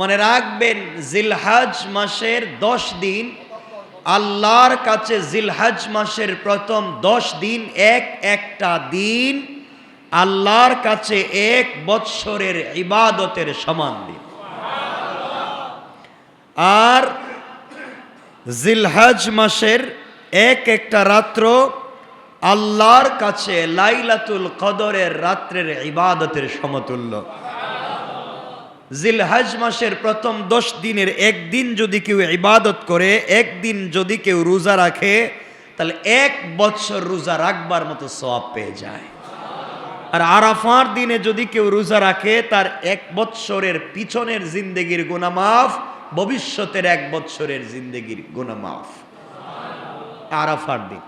মনে রাখবেন, জিলহাজ মাসের দশ দিন, আল্লাহর কাছে জিলহাজ মাসের প্রথম দশ দিন এক একটা দিন, আল্লাহর কাছে এক বৎসরের ইবাদতের সমান দিন। আর জিলহাজ মাসের এক একটা রাত্র আল্লাহর কাছে লাইলাতুল কদরের রাত্রের ইবাদতের সমতুল্য। জিলহাজ মাসের প্রথম দশ দিনের একদিন যদি কেউ ইবাদত করে, একদিন যদি কেউ রোজা রাখে, তাহলে এক বছর রোজা রাখবার মতো সব পেয়ে যায়। আর আরাফার দিনে যদি কেউ রোজা রাখে, তার এক বৎসরের পিছনের জিন্দেগির গুনামাফ, ভবিষ্যতের এক বৎসরের জিন্দেগির গুনামাফ। আরাফার দিন।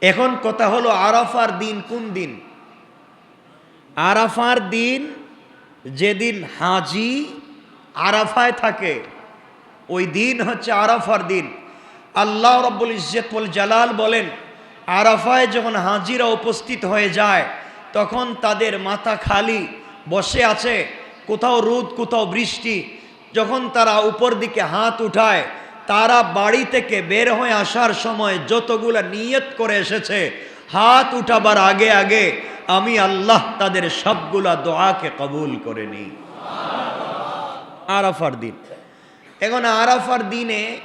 এখন কথা হলো আরাফার দিন কোন দিন? আরাফার দিন যেদিন হাজি আরাফায় থাকে, ওই দিন হচ্ছে আরাফার দিন। আল্লাহ রব্বুল ইজ্জতুল জালাল বলেন, আরাফায় যখন হাজিরা উপস্থিত হয়ে যায়, তখন তাদের মাথা খালি বসে আছে, কোথাও রোদ, কোথাও বৃষ্টি। যখন তারা উপর দিকে হাত উঠায়, তারা বাড়ি থেকে বের হয়ে আসার সময় যতগুলা নিয়ত করে এসেছে হাত উঠাবার আগে আগে আমি আল্লাহ তাদের সবগুলা দোয়াকে কবুল করে নিই। আরাফার দিন। এখন আরাফার দিনে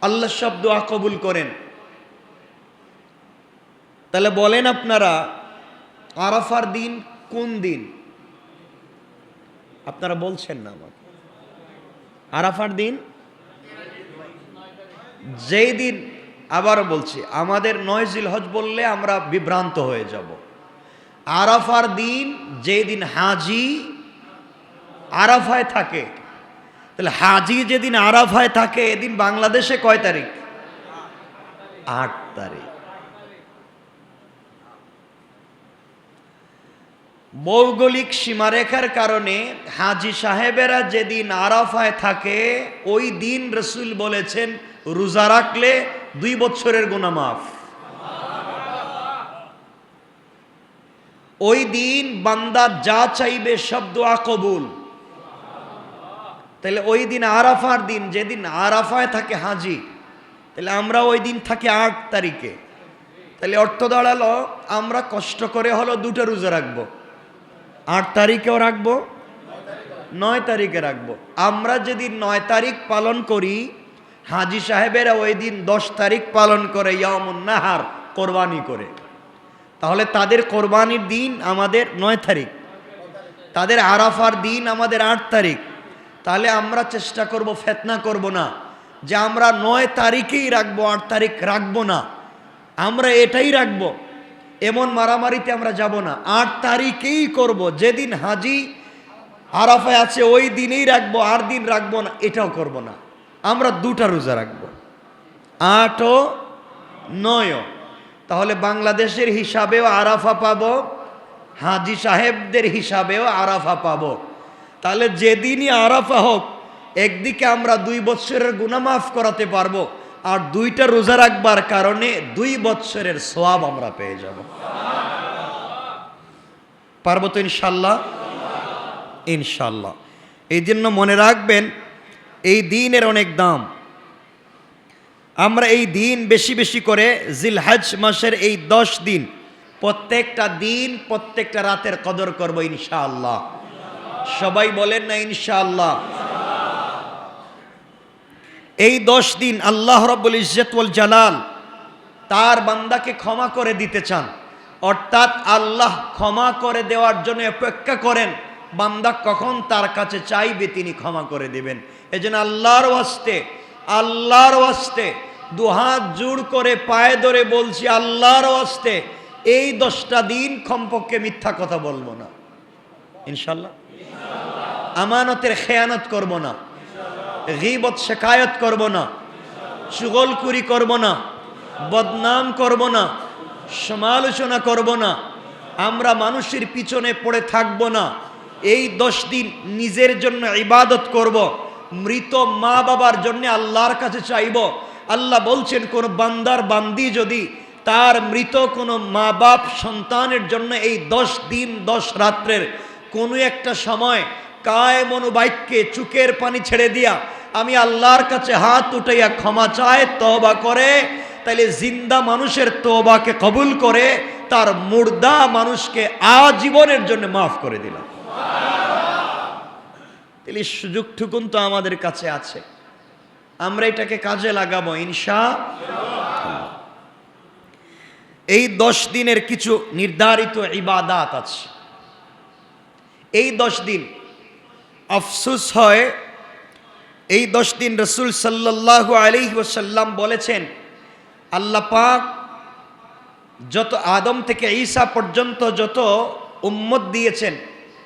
আল্লাহ সব দোয়া কবুল করেন। তাহলে বলেন আপনারা, আরাফার দিন কোন দিন? আপনারা বলছেন না আমাকে। আরাফার দিন? যেই দিন আবারও বলছি, আমাদের নয় জিলহজ বললে আমরা বিভ্রান্ত হয়ে যাব। আরাফার দিন যেই দিন হাজি আরাফায় থাকে, তাহলে হাজি যেদিন আরাফায় থাকে এদিন বাংলাদেশে কয় তারিখ? আট তারিখ। ভৌগোলিক সীমারেখার কারণে হাজি সাহেবেরা যেদিন আরাফায় থাকে, ওই দিন রসুল বলেছেন, রোজা রাখলে দুই বছরের গোনা মাফ। ওই দিন বান্দা যা চাইবে সব দোয়া কবুল। তাহলে ওই দিন আরাফার দিন, যেদিন আরাফায় থাকে হাজি, তাহলে আমরা ওই দিন থাকি আট তারিখে। তাহলে অর্থ দাঁড়াল, আমরা কষ্ট করে হলো দুটো রোজা রাখব। আট তারিখেও রাখব, নয় তারিখে রাখব। আমরা যেদিন নয় তারিখ পালন করি হাজি সাহেবেরা ওই দিন দশ তারিখ পালন করে ইয়ামুন নাহার, কোরবানি করে। তাহলে তাদের কোরবানির দিন আমাদের নয় তারিখ। তাদের আরাফার দিন আমাদের আট তারিখ। তাহলে আমরা চেষ্টা করব, ফেতনা করব না যে আমরা নয় তারিখেই রাখব, আট তারিখ রাখব না। আমরা এটাই রাখব। এমন মারামারিতে আমরা যাব না। আট তারিখেই করব। যেদিন হাজি আরাফায় আছে, ওই দিনেই রাখব, আর দিন রাখব না, এটাও করব না। আমরা দুটা রোজা রাখব। আটও নয়ও। তাহলে বাংলাদেশের হিসাবেও আরাফা পাবো, হাজি সাহেবদের হিসাবেও আরাফা পাবো। তাহলে যেদিনই আরাফা হোক, একদিকে আমরা দুই বৎসরের গুনামাফ করাতে পারব, আর দুইটা রোজা রাখবার কারণে দুই বৎসরের সোয়াব আমরা পেয়ে যাব। পারব তো ইনশাল্লাহ? ইনশাল্লাহ। এই জন্য মনে রাখবেন এই দিনের অনেক দাম। আমরা এই দিন বেশি বেশি করে জিলহাজ মাসের এই দশ দিন, প্রত্যেকটা দিন, প্রত্যেকটা রাতের কদর করব ইনশাআল্লাহ। সবাই বলেন না ইনশাআল্লাহ। এই দশ দিন আল্লাহ রব্বুল ইজ্জতুল জালাল তার বান্দাকে ক্ষমা করে দিতে চান। অর্থাৎ আল্লাহ ক্ষমা করে দেওয়ার জন্য অপেক্ষা করেন। বান্দা কখন তার কাছে চাইবে তিনি ক্ষমা করে দেবেন। এই জন্য আল্লাহর ওয়াস্তে আল্লাহর ওয়াস্তে, দুহাত জোড় করে পায়ে ধরে বলছি, আল্লাহর ওয়াস্তে, এই দশটা দিন কমপক্ষে মিথ্যা কথা বলব না। ইনশাল্লাহ। আমানতের খেয়ানত করব না। গিবত শেখায়ত করব না। চুগলকুরি করব না। বদনাম করব না। সমালোচনা করব না। আমরা মানুষের পিছনে পড়ে থাকব না। এই দশ দিন নিজের জন্য ইবাদত করব, মৃত মা বাবার জন্য আল্লাহর কাছে চাইব। আল্লাহ বলছেন, কোন বান্দার বান্দি যদি তার মৃত কোনো মা বাপ সন্তানের জন্য এই দশ দিন, দশ রাত্রের কোনো একটা সময় কায় মনোবাক্যে চুকের পানি ছেড়ে দিয়া আমি আল্লাহর কাছে হাত উঠাইয়া ক্ষমা চায় তবা করে, তাইলে জিন্দা মানুষের তবাকে কবুল করে তার মুর্দা মানুষকে আজীবনের জন্য মাফ করে দিলাম। তাহলে সুযোগটুকুন তো আমাদের কাছে আছে। আমরা এটাকে কাজে লাগাবো, ইনশা এই দশ দিনের কিছু নির্ধারিত ইবাদাত আছে। এই দশ দিন আফসুস হয়, এই দশ দিন রসুল সাল্লাহ আলি ওসাল্লাম বলেছেন, আল্লাহ পাক যত আদম থেকে ঈসা পর্যন্ত যত উম্মত দিয়েছেন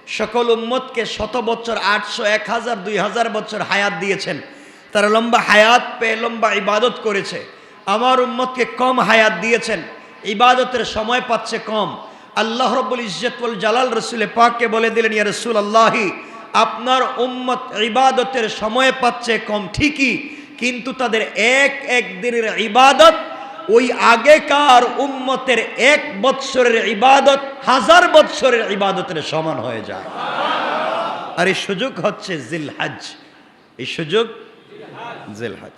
সকল উম্মতকে শত বছর, আটশো, এক হাজার, দুই হাজার বছর হায়াত দিয়েছেন। তারা লম্বা হায়াত পেয়ে লম্বা ইবাদত করেছে। আমার উম্মতকে কম হায়াত দিয়েছেন। ইবাদতের সময় পাচ্ছে কম। আল্লাহ রব্বুল ইজ্জতুল জালাল রসুলে পাককে বলে দিলেন, ইয়া রসুল আল্লাহি আপনার উম্মত ইবাদতের সময় পাচ্ছে কম ঠিকই, কিন্তু তাদের এক এক দিনের ইবাদত ওই আগেকার উম্মতের এক বৎসরের ইবাদত হাজার বৎসরের ইবাদতের সমান হয়ে যায়। আর এই সুযোগ হচ্ছে জিলহাজ। এই সুযোগ জিলহাজ।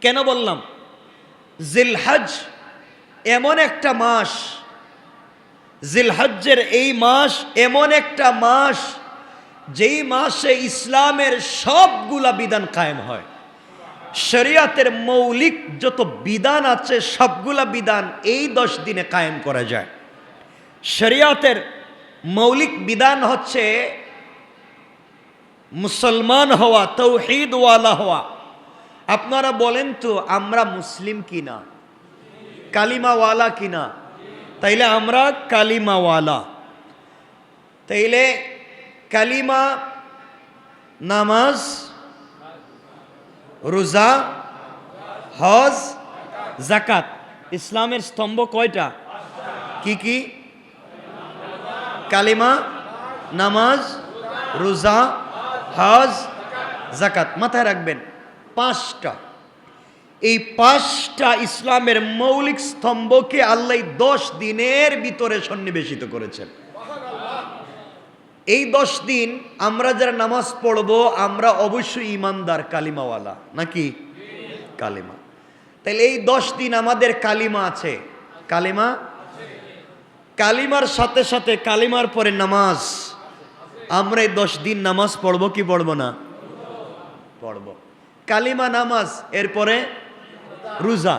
কেন বললাম? জিলহাজ এমন একটা মাস জিলহজ্জের এই মাস এমন একটা মাস যেই মাসে ইসলামের সবগুলা বিধান কায়েম হয়। শরিয়াতের মৌলিক যত বিধান আছে, সবগুলা বিধান এই দশ দিনে কায়েম করা যায়। শরিয়াতের মৌলিক বিধান হচ্ছে মুসলমান হওয়া তৌহিদওয়ালা হওয়া। আপনারা বলেন তো, আমরা মুসলিম কিনা? কালিমাওয়ালা কিনা? তাইলে আমরা কালিমাওয়ালা তাইলে কালিমা, নামাজ রোজা, হজ জাকাত ইসলামের স্তম্ভ কয়টা? কি কি? কালিমা, নামাজ, রোজা, হজ জাকাত মাথায় রাখবেন, পাঁচটা। এই পাঁচটা ইসলামের মৌলিক স্তম্ভকে আল্লাহ দশ দিনের ভিতরে সন্নিবেশিত করেছেন। এই দশ দিন আমরা যারা নামাজ পড়ব, আমরা অবশ্যই ইমানদার কালিমাওয়ালা। নাকি? কালিমা। তাহলে এই দশ দিন আমাদের কালিমা আছে। কালিমা? কালিমার সাথে সাথে কালিমার পরে নামাজ। আমরা এই দশ দিন নামাজ পড়ব কি পড়ব না? পড়ব। কালিমা নামাজ, এরপরে রোজা।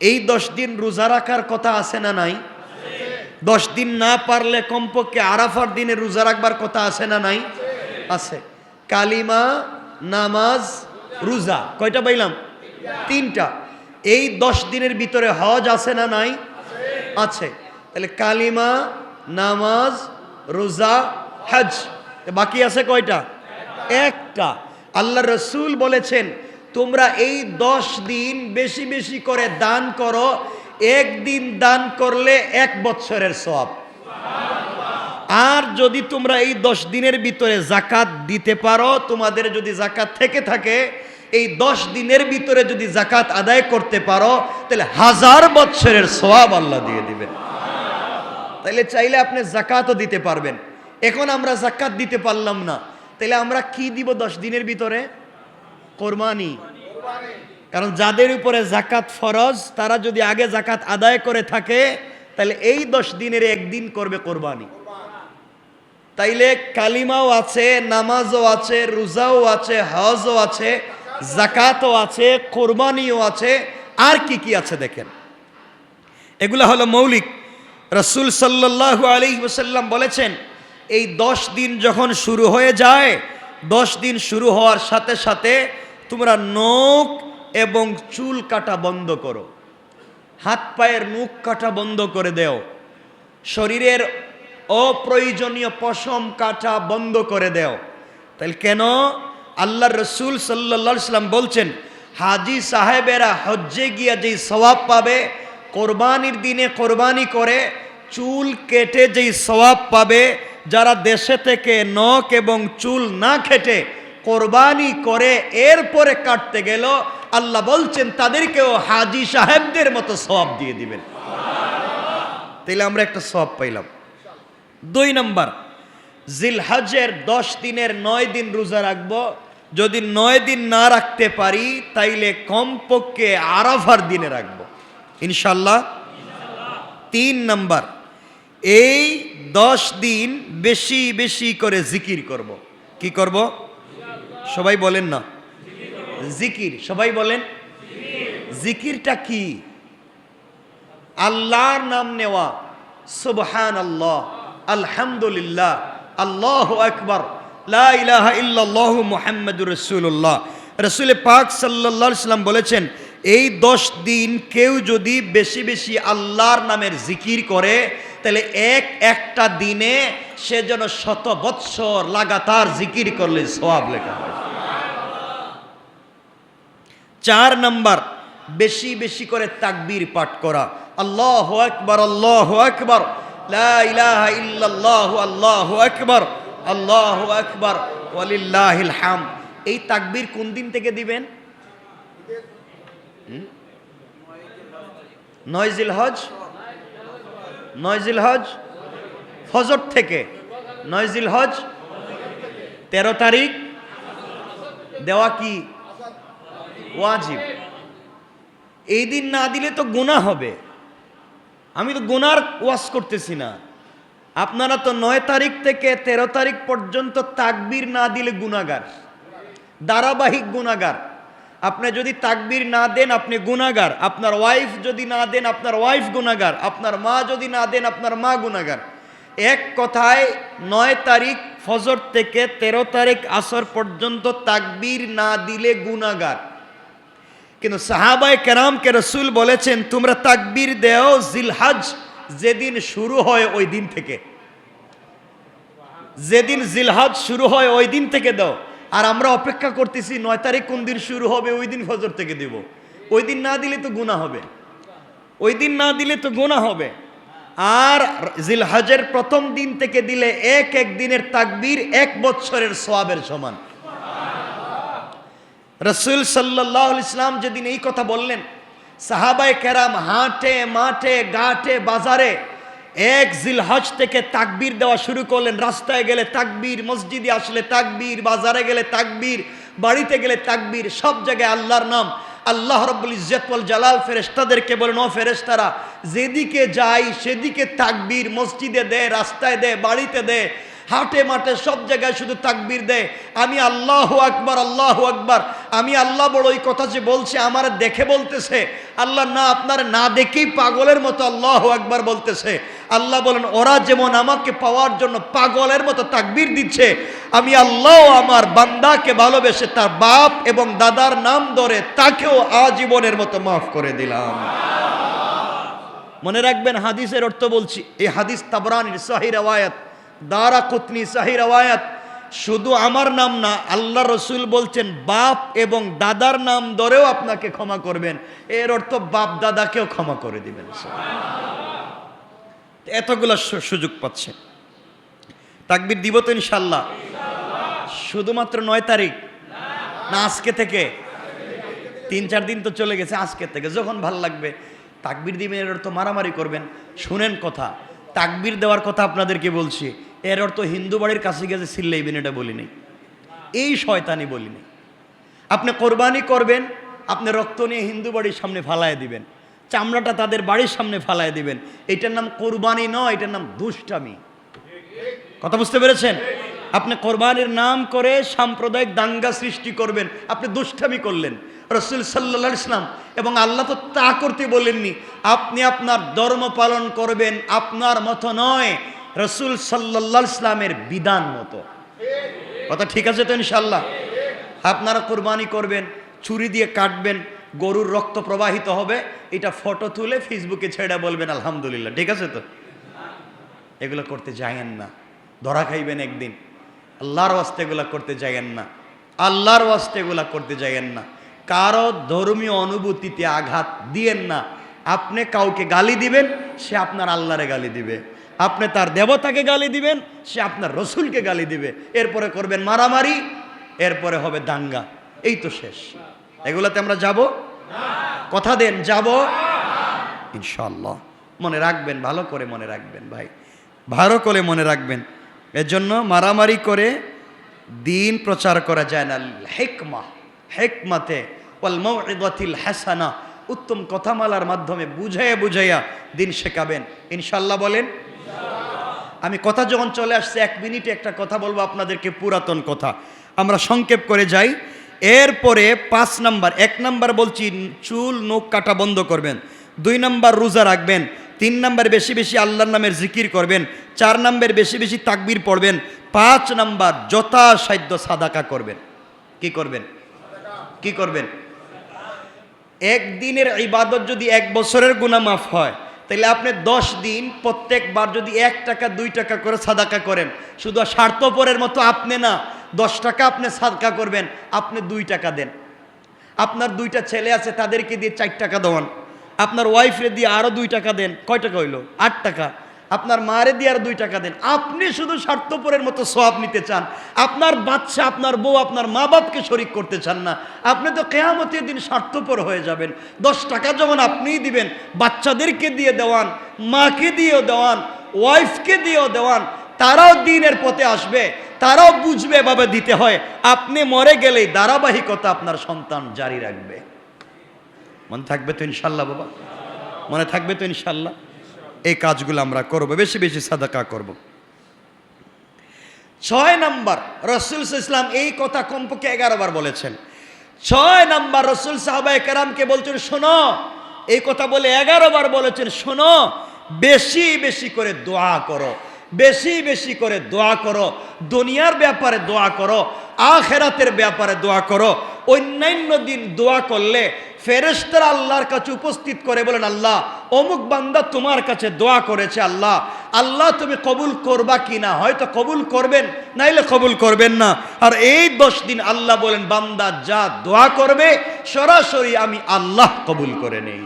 এই দশ দিন রোজা রাখার কথা আছে না নাই? দশ দিন না পারলে কমপক্ষে আরাফার দিনে রোজা রাখবার কথা আছে না নাই? আছে। কালিমা, নামাজ, রোজা। কয়টা পাইলাম? তিনটা। এই দশ দিনের ভিতরে হজ আছে না নাই? আছে। তাহলে কালিমা, নামাজ, রোজা, হজ। বাকি আছে কয়টা? একটা। আল্লাহ রসুল বলেছেন, তোমরা এই দশ দিন বেশি বেশি করে দান করো একদিন দান করলে এক বৎসরের সব আর যদি তোমরা এই দশ দিনের ভিতরে জাকাত দিতে পারো, তোমাদের যদি জাকাত থেকে থাকে, এই দশ দিনের ভিতরে যদি জাকাত আদায় করতে পারো, তাহলে হাজার বৎসরের সোয়াব আল্লাহ দিয়ে দিবেন। তাহলে চাইলে আপনি জাকাতও দিতে পারবেন। এখন আমরা জাকাত দিতে পারলাম না। তাহলে আমরা কি দিব দশ দিনের ভিতরে? কোরবানি। কারণ যাদের উপরে জাকাত ফরজ, তারা যদি আগে জাকাত আদায় করে থাকে, তাহলে এই দশ দিনের একদিন করবে কোরবানি। তাইলে কালিমাও আছে, নামাজও আছে, রোজাও আছে, হজও আছে জাকাতও আছে, কোরবানিও আছে, আর কি কি আছে দেখেন? এগুলো হলো মৌলিক। রসুল সাল্লাহ আলী ওসাল্লাম বলেছেন, এই দশ দিন যখন শুরু হয়ে যায়, দশ দিন শুরু হওয়ার সাথে সাথে তোমরা নখ এবং চুল কাটা বন্ধ করো। হাত পায়ের মুখ কাটা বন্ধ করে দেও। শরীরের অপ্রয়োজনীয় পশম কাটা বন্ধ করে দেও। তাহলে কেন? আল্লাহ রসুল সাল্লা সাল্লাম বলছেন, হাজি সাহেবেরা হজ্জে গিয়া যেই সওয়াব পাবে, কোরবানির দিনে কোরবানি করে, চুল কেটে যেই সওয়াব পাবে, যারা দেশে থেকে নখ এবং চুল না কেটে কোরবানি করে এরপরে কাটতে গেল, আল্লাহ বলছেন, তাদেরকেও হাজি সাহেবদের মতো সব দিয়ে দিবেন। তাইলে আমরা একটা সব পাইলাম। দুই নাম্বার জিলহাজের দশ দিনের নয় দিন রোজা রাখব। যদি নয় দিন না রাখতে পারি, তাইলে কমপক্ষে আরাফার দিনে রাখব। ইনশাল্লাহ তিন নম্বর, এই দশ দিন বেশি বেশি করে জিকির করব। কি করব? সবাই বলেন না। জিকির, সবাই বলেন। জিকিরটা কি? আল্লাহর নাম নেওয়া। সুবহান আল্লাহ আলহামদুলিল্লাহ, আল্লাহ আকবর, লা ইলাহা ইল্লাল্লাহ মুহাম্মাদুর রাসূলুল্লাহ। রাসূল পাক সাল্লাম বলেছেন, এই দশ দিন কেউ যদি বেশি বেশি আল্লাহর নামের জিকির করে তাহলে এক একটা দিনে সে যেন শত বৎসর লাগাতার জিকির করলে সওয়াব লেখা হয়। চার নাম্বার, বেশি বেশি করে তাকবীর পাঠ করা। আল্লাহ আকবর, আল্লাহ ইলাহা ইল্লাল্লাহু, আল্লাহু আকবর আল্লাহু আকবর, ওয়ালিল্লাহিল হাম এই তাকবীর কোন দিন থেকে দিবেন? নয় জিলহজ? নয় হজ, ফজর থেকে। নয়জিল হজ, তেরো তারিখ। দেওয়া কি? ওয়াজিব। এই দিন না দিলে তো গুণা হবে। আমি তো গুনার ওয়াজ করতেছি না। আপনারা তো নয় তারিখ থেকে তেরো তারিখ পর্যন্ত তাকবির না দিলে গুণাগার, ধারাবাহিক গুণাগার। আপনি যদি তাকবীর না দেন, আপনি গুণাগার আপনার ওয়াইফ যদি না দেন, আপনার ওয়াইফ গুণাগার আপনার মা যদি না দেন, আপনার মা গুণাগার এক কথায়, নয় তারিখ ফজর থেকে তেরো তারিখ আসর পর্যন্ত তাকবীর না দিলে গুণাগার কিন্তু সাহাবায় কেরামকে রসুল বলেছেন, তোমরা তাকবীর দেও জিলহাজ যেদিন শুরু হয় ওই দিন থেকে। যেদিন জিলহাজ শুরু হয় ওই দিন থেকে দাও। আর আমরা অপেক্ষা করতেছি নয় তারিখ কোন দিন শুরু হবে, ওই দিন ফজর থেকে দেব। ওই দিন না দিলে তো গুণা হবে। ওই দিন না দিলে তো গুণা হবে। আর জিলহাজের প্রথম দিন থেকে দিলে এক এক দিনের তাকবীর এক বৎসরের সোয়াবের সমান। রসুল সাল্লাহ ইসলাম যেদিন এই কথা বললেন সাহাবাই কেরাম হাটে, মাঠে, ঘাটে, বাজারে এক জিলহজ থেকে তাকবীর দেওয়া শুরু করলেন। রাস্তায় গেলে তাকবীর, মসজিদে আসলে তাকবীর, বাজারে গেলে তাকবীর, বাড়িতে গেলে তাকবীর, সব জায়গায় আল্লাহর নাম। আল্লাহ রব্বুল ইজ্জতুল জালাল ফেরেশতাদেরকে বলেন, ও ফেরেশতারা, যেদিকে যাই সেদিকে তাকবীর মসজিদে দে, রাস্তায় দে, বাড়িতে দে, হাটে মাঠে সব জায়গায় শুধু তাকবীর দেয় আমি আল্লাহ আকবার আল্লাহ আকবার আমি আল্লাহ বড় ওই কথা যে বলছে, আমার দেখে বলতেছে। আল্লাহ না, আপনার না দেখেই পাগলের মতো আল্লাহ একবার বলতেছে। আল্লাহ বলেন, ওরা যেমন আমাকে পাওয়ার জন্য পাগলের মতো তাকবির দিচ্ছে, আমি আল্লাহ আমার বান্দাকে ভালোবেসে তার বাপ এবং দাদার নাম ধরে তাকেও আজীবনের মতো মাফ করে দিলাম। মনে রাখবেন, হাদিসের অর্থ বলছি, এই হাদিস তাবরানির সাহি রওয়ায়াত দারা কুতনি সাহি রওয়ায়াত শুধু আমার নাম না, আল্লাহ রসুল বলছেন, বাপ এবং দাদার নাম ধরেও আপনাকে ক্ষমা করবেন। এর অর্থ বাপ দাদাকেও ক্ষমা করে দিবেন। এতগুলো সুযোগ পাচ্ছে। তাকবির দিব তো ইনশাল্লাহ শুধুমাত্র নয় তারিখ। না, আজকে থেকে। তিন, চার দিন তো চলে গেছে আজকে থেকে। যখন ভালো লাগবে, তাকবির দিবেন, এর অর্থ মারামারি করবেন। শুনেন কথা। তাকবির দেওয়ার কথা আপনাদেরকে বলছি। এর অর্থ হিন্দু বাড়ির কাছে গেছে সিল্লাইবেন এটা বলিনি এই শয়তানি বলিনি আপনি কোরবানি করবেন, আপনি রক্ত নিয়ে হিন্দু বাড়ির সামনে ফালায় দিবেন, চামড়াটা তাদের বাড়ির সামনে ফালায় দিবেন, এটার নাম কোরবানি নয়, এটার নাম দুষ্টামি। কথা বুঝতে পেরেছেন? আপনি কোরবানির নাম করে সাম্প্রদায়িক দাঙ্গা সৃষ্টি করবেন, আপনি দুষ্টামি করলেন। রসুল সাল্লা ইসলাম এবং আল্লাহ তো তা করতে বলেননি, আপনি আপনার ধর্ম পালন করবেন, আপনার মতো নয় রসুল সাল্লাহ ইসলামের বিধান মতো। কথা ঠিক আছে তো ইনশাল্লাহ আপনারা কোরবানি করবেন, ছুরি দিয়ে কাটবেন, গরুর রক্ত প্রবাহিত হবে, এটা ফটো তুলে ফেসবুকে ছেড়ে বলবেন, আলহামদুলিল্লাহ। ঠিক আছে তো? এগুলো করতে যায়েন না। ধরা খাইবেন একদিন। আল্লাহর ওয়াস্তে এগুলো করতে যায়েন না। আল্লাহর ওয়াস্তে এগুলো করতে যায়েন না। কারও ধর্মীয় অনুভূতিতে আঘাত দিয়েন না। আপনি কাউকে গালি দিবেন, সে আপনার আল্লাহরে গালি দিবে। আপনি তার দেবতাকে গালি দিবেন, সে আপনার রসুলকে গালি দিবে। এরপরে করবেন মারামারি, এরপরে হবে দাঙ্গা। এই তো শেষ। এগুলোতে আমরা যাব? কথা দেন, যাব? ইনশাল্লাহ মনে রাখবেন, ভালো করে মনে রাখবেন ভাই। ভালো করে মনে রাখবেন। এর জন্য মারামারি করে দিন প্রচার করা যায় না। হেকমা, হেকমাতে হাসানা। উত্তম কথামালার মাধ্যমে বুঝাইয়া বুঝাইয়া দিন শেখাবেন। ইনশাল্লাহ বলেন আমি কথা যখন চলে আসছে, এক মিনিটে একটা কথা বলব আপনাদেরকে, পুরাতন কথা। আমরা সংক্ষেপ করে যাই। এরপরে পাঁচ নাম্বার, এক নাম্বার বলছি, চুল, নোখ কাটা বন্ধ করবেন। দুই নাম্বার, রোজা রাখবেন। তিন নাম্বার, বেশি বেশি আল্লাহর নামের জিকির করবেন। চার নাম্বার, বেশি বেশি তাকবির পড়বেন। পাঁচ নাম্বার, যথাসাধ্য সাদাকা করবেন। কি করবেন? কি করবেন? একদিনের ইবাদত যদি এক বছরের গুণা মাফ হয় তাহলে আপনি দশ দিন প্রত্যেকবার যদি এক টাকা, দুই টাকা করে সাদাকা করেন, শুধু স্বার্থপরের মতো আপনি না, দশ টাকা আপনি সাদকা করবেন, আপনি দুই টাকা দেন। আপনার দুইটা ছেলে আছে, তাদেরকে দিয়ে চার টাকা দেওয়ান। আপনার ওয়াইফরে দিয়ে আরও দুই টাকা দেন। কয় টাকা হইল? আট টাকা। আপনার মারে দিয়ে দুই টাকা দেন। আপনি শুধু স্বার্থপরের মতো সব নিতে চান। আপনার বাচ্চা, আপনার বউ, আপনার মা বাপকে শরিক করতে চান না। আপনি তো কেয়ামতের দিন স্বার্থপর হয়ে যাবেন। দশ টাকা যখন আপনিই দিবেন, বাচ্চাদেরকে দিয়ে দেওয়ান, মাকে দিয়েও দেওয়ান, ওয়াইফকে দিয়েও দেওয়ান, তারাও দিনের পথে আসবে, তারাও বুঝবে এভাবে দিতে হয়। আপনি মরে গেলেই ধারাবাহিকতা আপনার সন্তান জারি রাখবে। মনে থাকবে তো ইনশাল্লাহ, বাবা? মনে থাকবে তো ইনশাল্লাহ? এই কাজগুলো আমরা করব, বেশি বেশি সাদাকা করব। ছয় নাম্বার, রসুল ইসলাম এই কথা কমপক্ষে এগারো বার বলেছেন। ছয় নাম্বার, রসুল সাহাবাই কারামকে বলছেন, শোনো। এই কথা বলে এগারো বার বলেছেন, শোনো। বেশি বেশি করে দোয়া করো। বেশি বেশি করে দোয়া করো, দুনিয়ার ব্যাপারে দোয়া করো, আখেরাতের ব্যাপারে দোয়া করো, অন্যান্য দিন দোয়া করলে ফেরেস্তারা আল্লাহর কাছে উপস্থিত করে বলেন, আল্লাহ, অমুক বান্দা তোমার কাছে দোয়া করেছে, আল্লাহ আল্লাহ তুমি কবুল করবা কি না? হয়তো কবুল করবেন, নাইলে কবুল করবেন না। আর এই দশ দিন আল্লাহ বলেন, বান্দা যা দোয়া করবে, সরাসরি আমি আল্লাহ কবুল করে নেই।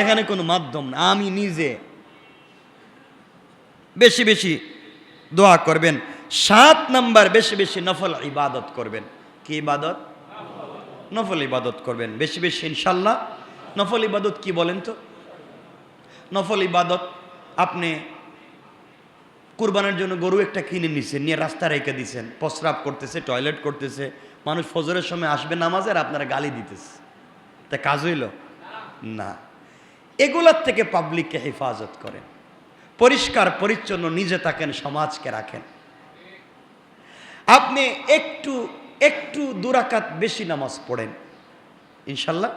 এখানে কোনো মাধ্যম না, আমি নিজে বেশি বেশি দোয়া করবেন। সাত নাম্বার বেশি বেশি নফল ইবাদত করবেন। কি ইবাদত? নফল ইবাদত করবেন। বেশি বেশি, ইনশাল্লাহ। নফল ইবাদত কি বলেন তো? নফল ইবাদত আপনি কুরবানের জন্য গরু একটা কিনে নিছেন, নিয়ে রাস্তা রেখে দিছেন, প্রস্রাব করতেছে, টয়লেট করতেছে, মানুষ ফজরের সময় আসবে নামাজের আপনারা গালি দিতেছে। তা কাজ হইল? না। এগুলোর থেকে পাবলিককে হেফাজত করেন। পরিষ্কার, পরিচ্ছন্ন নিজে থাকেন, সমাজকে রাখেন। আপনি একটু একটু দুরাকাত বেশি নামাজ পড়েন। ইনশাল্লাহ?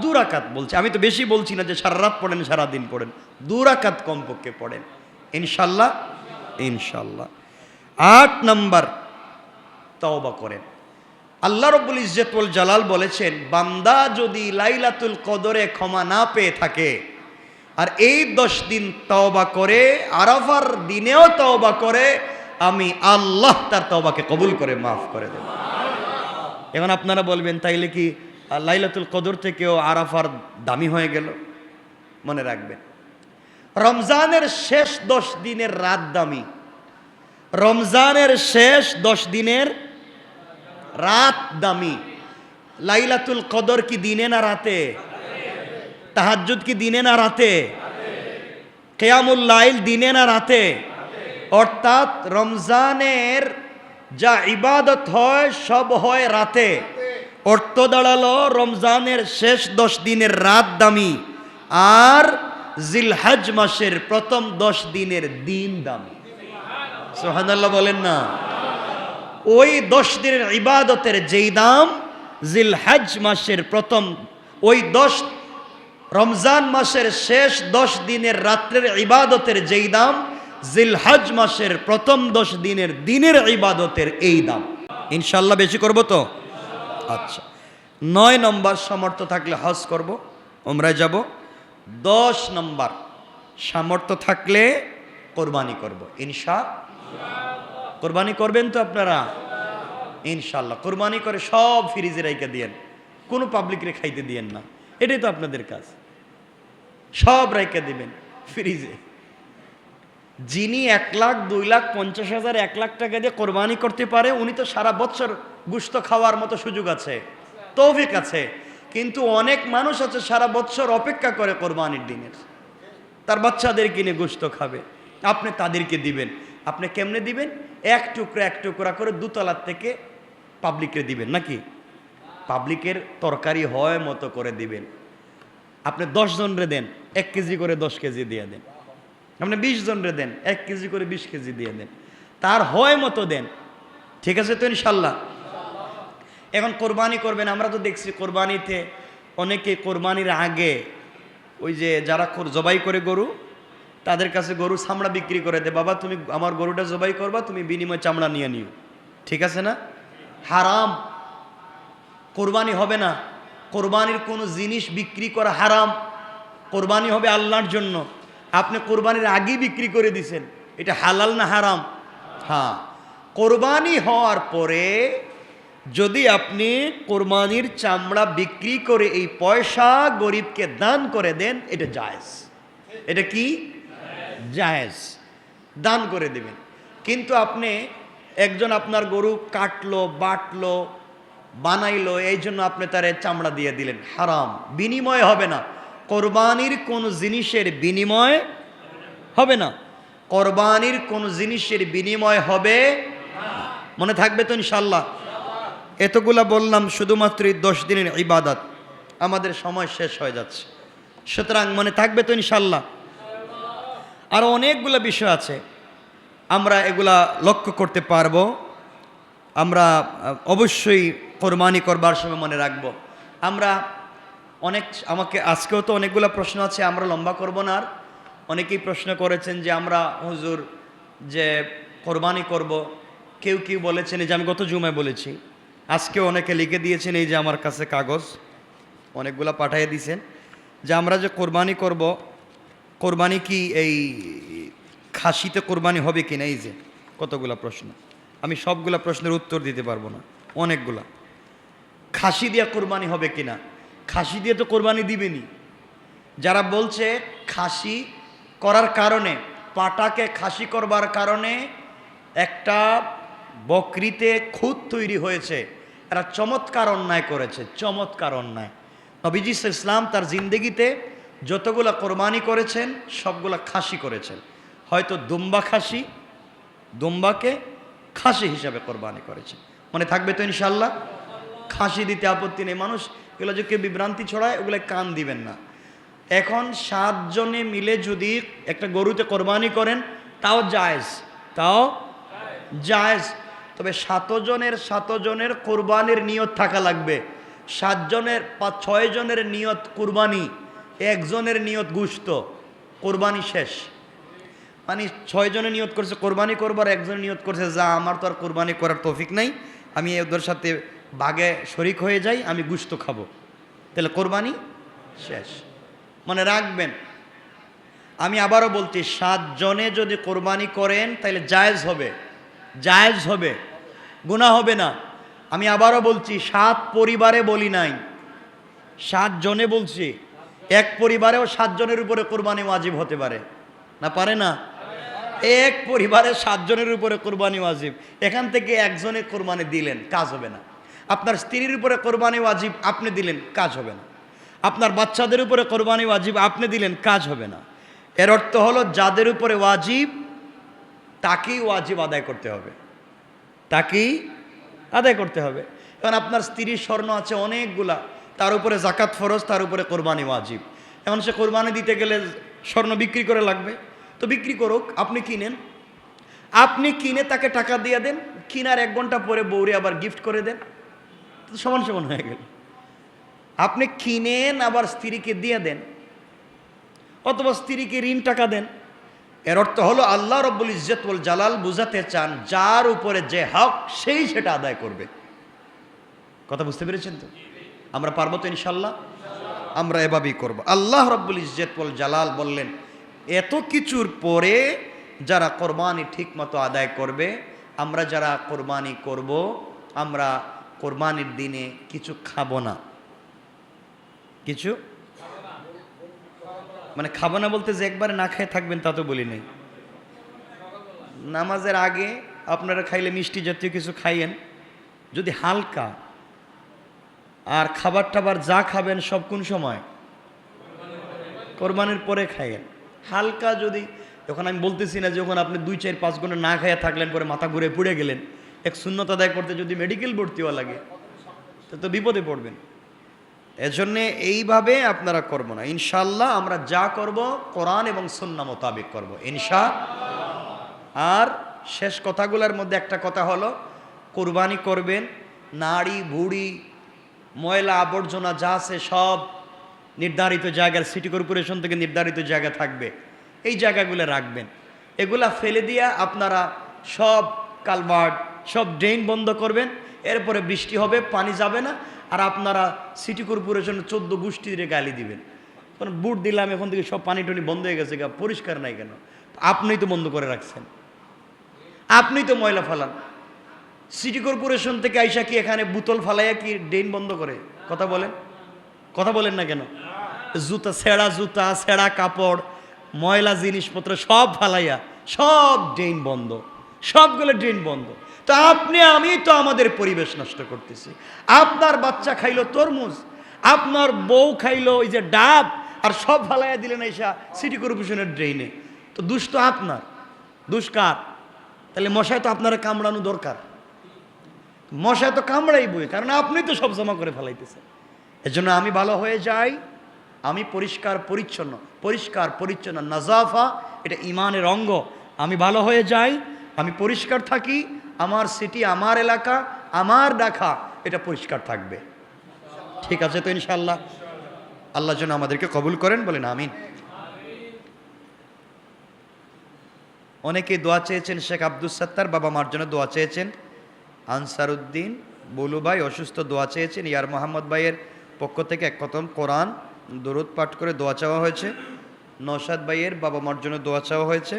দুরাকাত বলছি। আমি তো বেশি বলছি না যে সারা রাত পড়েন, সারা দিন পড়েন। দুরাকাত কমপক্ষে পড়েন। ইনশাল্লাহ? ইনশাল্লাহ। আট নাম্বার, তওবা করেন। আল্লাহ রব্বুল ইজ্জতুল জালাল বলেছেন, বান্দা যদি লাইলাতুল কদরে ক্ষমা না পেয়ে থাকে আর এই দশ দিন তওবা করে, আরাফার দিনেও তওবা করে, আমি আল্লাহ তার তওবাকে কবুল করে মাফ করে দেব। এখন আপনারা বলবেন, তাইলে কি লাইলাতুল কদর থেকেও আরাফার দামি হয়ে গেল? মনে রাখবেন। রমজানের শেষ দশ দিনের রাত দামি। রমজানের শেষ দশ দিনের রাত দামি। লাইলাতুল কদর কি দিনে না রাতে? তাহাজ্জুদ কি দিনে না রাতে? কেয়ামুল লাইল দিনে না রাতে? অর্থাৎ রমজানের যা ইবাদত হয়, সব হয় রাতে। অর্থ দাঁড়াল রমজানের শেষ দশ দিনের রাত দামি আর জিলহাজ মাসের প্রথম দশ দিনের দিন দামি। সোহানাল্লাহ বলেন না। ওই দশ দিনের ইবাদতের যেই দাম জিলহাজ মাসের প্রথম, ওই দশ রমজান মাসের শেষ দশ দিনের রাত্রের ইবাদতের যেই দাম, জিলহাজ মাসের প্রথম দশ দিনের দিনের ইবাদতের এই দাম। ইনশাল্লাহ বেশি করব তো? আচ্ছা। নয় নম্বর সামর্থ্য থাকলে হজ করব ওমরায় যাব। দশ নম্বর সামর্থ্য থাকলে কোরবানি করব, ইনশা। কোরবানি করবেন তো আপনারা? ইনশাল্লাহ কোরবানি করে সব ফ্রিজে রেখে দিয়েন। কোনো পাবলিকরে খাইতে দিয়েন না। এটাই তো আপনাদের কাজ। সব রেখে দিবেন, ফ্রিজে। যিনি এক লাখ, দুই লাখ, পঞ্চাশ হাজার, এক লাখ টাকা দিয়ে কোরবানি করতে পারে, উনি তো সারা বছর গুস্ত খাওয়ার মতো সুযোগ আছে, তৌফিক আছে। কিন্তু অনেক মানুষ আছে সারা বছর অপেক্ষা করে কোরবানির দিনের। তার বাচ্চাদের কিনে গুস্ত খাবে। আপনি তাদেরকে দিবেন। আপনি কেমনে দিবেন? এক টুকরা এক টুকরা করে দুতলার থেকে পাবলিককে দিবেন, নাকি? পাবলিকের তরকারি হয় মতো করে দিবেন। আপনি দশ জনরে দেন, এক কেজি করে দশ কেজি দিয়ে দেন। আপনি বিশ জনরে দেন, এক কেজি করে বিশ কেজি দিয়ে দেন। তার হয় মতো দেন। ঠিক আছে তো ইনশাল্লাহ? এখন কোরবানি করবেন, আমরা তো দেখছি কোরবানিতে অনেকে কোরবানির আগে ওই যে যারা জবাই করে গরু, তাদের কাছে গরু চামড়া বিক্রি করে দে বাবা, তুমি আমার গরুটা জবাই করবা, তুমি বিনিময় চামড়া নিয়ে নিও। ঠিক আছে না? হারাম। কোরবানি হবে না। কোরবানির কোনো জিনিস বিক্রি করা হারাম। কোরবানি হবে আল্লাহর জন্য। আপনি কোরবানির আগেই বিক্রি করে দিছেন। এটা হালাল না হারাম? হ্যাঁ। কোরবানি হওয়ার পরে যদি আপনি কোরবানির চামড়া বিক্রি করে এই পয়সা গরিবকে দান করে দেন, এটা জায়েজ। এটা কি? জায়েজ। দান করে দেবেন। কিন্তু আপনি একজন আপনার গরু কাটলো, বাটলো বানাইলো, এই জন্য আপনি তার চামড়া দিয়ে দিলেন। হারাম। বিনিময় হবে না। কোরবানির কোন জিনিসের বিনিময় হবে না। কোরবানির কোন জিনিসের বিনিময় হবে মনে থাকবে তো ইনশাল্লাহ এতগুলা বললাম শুধুমাত্র দশ দিনের ইবাদত। আমাদের সময় শেষ হয়ে যাচ্ছে। সুতরাং মনে থাকবে তো ইনশাল্লাহ আরও অনেকগুলো বিষয় আছে। আমরা এগুলা লক্ষ্য করতে পারব। আমরা অবশ্যই কোরবানি করবার সময় মনে রাখব। আমরা অনেক, আমাকে আজকেও তো অনেকগুলো প্রশ্ন আছে, আমরা লম্বা করব না আর। অনেকেই প্রশ্ন করেছেন যে আমরা হুজুর যে কোরবানি করব, কেউ কেউ বলেছেন, এই যে আমি গত জুমায় বলেছি, আজকেও অনেকে লিখে দিয়েছেন, এই যে আমার কাছে কাগজ, অনেকগুলা পাঠিয়ে দিয়েছেন যে আমরা যে কোরবানি করব, কোরবানি কি এই খাসিতে কোরবানি হবে কি না এই যে কতগুলা প্রশ্ন। আমি সবগুলা প্রশ্নের উত্তর দিতে পারব না। অনেকগুলা। খাসি দিয়ে কোরবানি হবে কি না খাসি দিয়ে তো কোরবানি দিবেনি যারা বলছে খাসি করার কারণে, পাটাকে খাসি করবার কারণে একটা বকরিতে খুদ তৈরি হয়েছে, এরা চমৎকার অন্যায় করেছে, চমৎকার অন্যায়। নবীজি ইসলাম তার জিন্দগিতে যতগুলা কোরবানি করেছেন, সবগুলা খাসি করেছেন। হয়তো দুম্বা খাসি, দুম্বাকে খাসি হিসাবে কোরবানি করেছে। মনে থাকবে তো ইনশাল্লাহ খাসি দিতে আপত্তি নেই। মানুষ এগুলো যে কেউ বিভ্রান্তি ছড়ায়, ওগুলো কান দিবেন না। এখন সাতজনে মিলে যদি একটা গরুতে কোরবানি করেন, তাও জায়েজ। তাও জায়েজ। তবে সাতজনের সাতজনের কোরবানির নিয়ত থাকা লাগবে। সাতজনের ছয় জনের নিয়ত কোরবানি, একজনের নিয়ত গুস্ত। কোরবানি শেষ। মানে ছয় জনে নিয়ত করছে, কোরবানি করবার একজন নিয়ত করছে, যা, আমার তো আর কোরবানি করার তৌফিক নাই, আমি ওদের সাথে বাগে শরিক হয়ে যাই, আমি গুস্ত খাব। তাহলে কোরবানি শেষ। মানে রাখবেন, আমি আবারও বলছি, সাত জনে যদি কোরবানি করেন, তাহলে জায়েজ হবে। জায়েজ হবে। গুণা হবে না। আমি আবারও বলছি, সাত পরিবারে বলি নাই। সাত জনে বলছি, এক পরিবারেও সাত জনের উপরে কোরবানি ওয়াজিব হতে পারে। না পারে না? এক পরিবারে সাতজনের উপরে কোরবানি ওয়াজিব। এখান থেকে একজনে কোরবানি দিলেন, কাজ হবে না। আপনার স্ত্রীর উপরে কোরবানি ওয়াজিব, আপনি দিলেন, কাজ হবে না। আপনার বাচ্চাদের উপরে কোরবানি ওয়াজিব, আপনি দিলেন, কাজ হবে না। এর অর্থ হলো, যাদের উপরে ওয়াজিব, তাকেই ওয়াজিব আদায় করতে হবে। তাকেই আদায় করতে হবে। কারণ আপনার স্ত্রীর স্বর্ণ আছে অনেকগুলা, তার উপরে জাকাত ফরজ, তার উপরে কোরবানি ওয়াজিব। এখন সে কোরবানি দিতে গেলে স্বর্ণ বিক্রি করে লাগবে? তো বিক্রি করুক, আপনি কিনেন। আপনি কিনে তাকে টাকা দিয়ে দেন, কিনার এক ঘণ্টা পরে বৌরে আবার গিফট করে দেন। সমান সমান হয়ে গেল। আপনি কিনেন, আবার স্ত্রীকে দিয়ে দেন, অথবা স্ত্রীকে ঋণ টাকা দেন। এর অর্থ হলো, আল্লাহ রব্বুল ইজ্জতুল জালাল বুঝাতে চান, যার উপরে যে হক, সেই সেটা আদায় করবে। কথা বুঝতে পেরেছেন তো? আমরা পারব তো ইনশাল্লাহ আমরা এভাবেই করব। আল্লাহ রব্বুল ইজ্জতুল জালাল বললেন এত কিছুর পরে যারা কোরবানি ঠিক মতো আদায় করবে, আমরা যারা কোরবানি করব, আমরা কোরবানির দিনে কিছু খাব না। কিছু? মানে খাব না বলতে যে একবারে না খেয়ে থাকবেন তা তো বলি নাই। নামাজের আগে আপনারা খাইলে মিষ্টি জাতীয় কিছু খাইয়েন। যদি হালকা আর খাবার টাবার যা খাবেন সব কোন সময়? কোরবানির পরে খাইয়েন। হালকা যদি, যখন আমি বলতেছি না, যখন আপনি দুই, চার, পাঁচ ঘণ্টা না খাইয়া থাকলেন, পরে মাথা ঘুরে পুড়ে গেলেন, এক শূন্যতা আদায় করতে যদি মেডিকেল ভর্তি হওয়া লাগে, তো তো বিপদে পড়বেন। এজন্যে এইভাবে আপনারা করব না। ইনশাল্লাহ আমরা যা করব, কোরআন এবং সন্না মোতাবেক করব, ইনশা। আর শেষ কথাগুলোর মধ্যে একটা কথা হলো, কোরবানি করবেন, নাড়ি বুড়ি ময়লা, আবর্জনা যা আছে সব নির্ধারিত জায়গার সিটি কর্পোরেশন থেকে নির্ধারিত জায়গা থাকবে। এই জায়গাগুলো রাখবেন। এগুলা ফেলে দিয়া আপনারা সব কালভার্ট, সব ড্রেন বন্ধ করবেন। এরপরে বৃষ্টি হবে, পানি যাবে না, আর আপনারা সিটি কর্পোরেশনের চোদ্দ গোষ্ঠীরে গালি দিবেন। কারণ বুট দিলাম, এখন থেকে সব পানি টনি বন্ধ হয়ে গেছে পরিষ্কার নাই কেন? আপনিই তো বন্ধ করে রাখছেন। আপনিই তো ময়লা ফালান। সিটি কর্পোরেশন থেকে আইসা কি এখানে বোতল ফালাইয়া কি ড্রেন বন্ধ করে? কথা বলেন। কথা বলেন না কেন? জুতা ছেঁড়া জুতা ছেঁড়া কাপড়, ময়লা জিনিসপত্র সব ফালাইয়া, সব ড্রেন বন্ধ, সবগুলো ড্রেন বন্ধ। তো আপনি, আমি তো আমাদের পরিবেশ নষ্ট করতেছি। আপনার বাচ্চা খাইলো তরমুজ, আপনার বউ খাইলো ওই যে ডাব, আর সব ফালাইয়া দিলেন এসা সিটি কর্পোরেশনের ড্রেনে। তো দুষ তো আপনার দুষ্কার তাহলে মশায় তো আপনারা কামড়ানো দরকার। মশায় তো কামড়াইবই, কারণ আপনি তো সব জমা করে ফেলাইতেছেন। এজন্য আমি ভালো হয়ে যাই, আমি পরিষ্কার পরিচ্ছন্ন পরিষ্কার পরিচ্ছন্ন, নাজাফা, এটা ইমানের অঙ্গ। আমি ভালো হয়ে যাই, আমি পরিষ্কার থাকি, আমার সিটি আমার এলাকা, আমার ডাকা এটা পরিষ্কার থাকবে। ঠিক আছে তো ইনশাল্লাহ আল্লাহ যেন আমাদেরকে কবুল করেন, বলেন আমিন। অনেকে দোয়া চেয়েছেন শেখ আব্দুল সাত্তার, বাবা মার জন্য দোয়া চেয়েছেন। আনসারুদ্দিন বলু ভাই অসুস্থ, দোয়া চেয়েছেন। ইয়ার মোহাম্মদ ভাইয়ের পক্ষ থেকে এক কথম কোরআন দরুদ পাঠ করে দোয়া চাওয়া হয়েছে। নৌসাদ ভাইয়ের বাবা মার জন্য দোয়া চাওয়া হয়েছে।